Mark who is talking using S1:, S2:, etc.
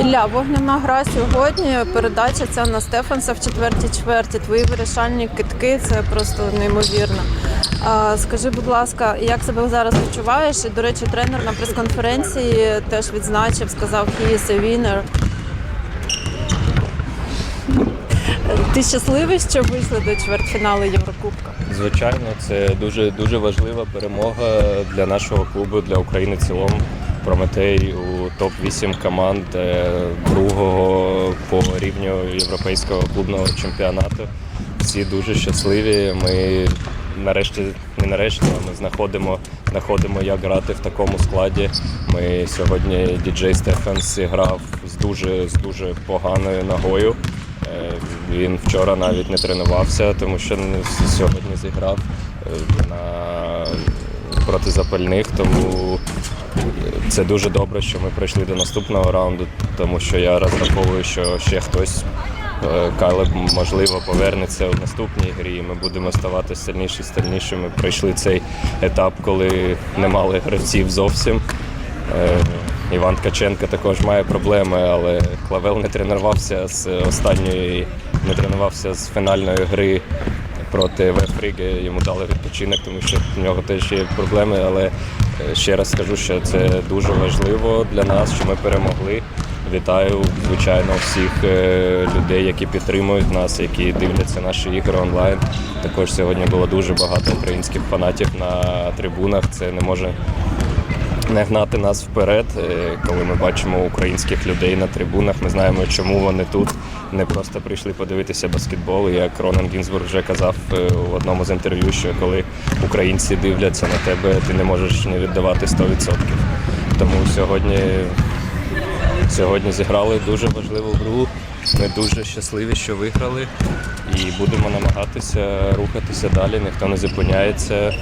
S1: Ілля, вогняна гра сьогодні. Передача ця на Стефанса в четвертій чверті. Твої вирішальні китки це просто неймовірно. А, скажи, будь ласка, як себе зараз відчуваєш? І, до речі, тренер на прес-конференції теж відзначив, сказав «He is a winner». Ти щасливий, що вийшли до чвертьфіналу Єврокубка?
S2: Звичайно, це дуже дуже важлива перемога для нашого клубу, для України в цілому. Прометей у топ-8 команд е, другого по рівню європейського клубного чемпіонату. Всі дуже щасливі. Ми нарешті, не нарешті, а ми знаходимо, знаходимо, як грати в такому складі. Ми сьогодні діджей Стефанс грав з дуже, з дуже поганою ногою. Е, Він вчора навіть не тренувався, тому що сьогодні зіграв е, на проти запальних. Тому це дуже добре, що ми прийшли до наступного раунду, тому що я розраховую, що ще хтось. е, Кайлеб, можливо, повернеться у наступній грі. і Ми будемо ставати сильніші і сильніші. Ми пройшли цей етап, коли не мали гравців зовсім. Е, Іван Ткаченко також має проблеми, але Клавел не тренувався з останньої, не тренувався з фінальної гри проти Вефріги. Йому дали відпочинок, тому що в нього теж є проблеми. Але е, ще раз скажу, що це дуже важливо для нас, що ми перемогли. Вітаю, звичайно, всіх е, людей, які підтримують нас, які дивляться наші ігри онлайн. Також сьогодні було дуже багато українських фанатів на трибунах. Це не може не гнати нас вперед, е, коли ми бачимо українських людей на трибунах. Ми знаємо, чому вони тут. Не просто прийшли подивитися баскетбол. Як Ронан Гінзбург вже казав е, в одному з інтерв'ю, що коли українці дивляться на тебе, ти не можеш не віддавати 100%. Тому сьогодні, сьогодні зіграли дуже важливу гру. Ми дуже щасливі, що виграли, і будемо намагатися рухатися далі. Ніхто не зупиняється.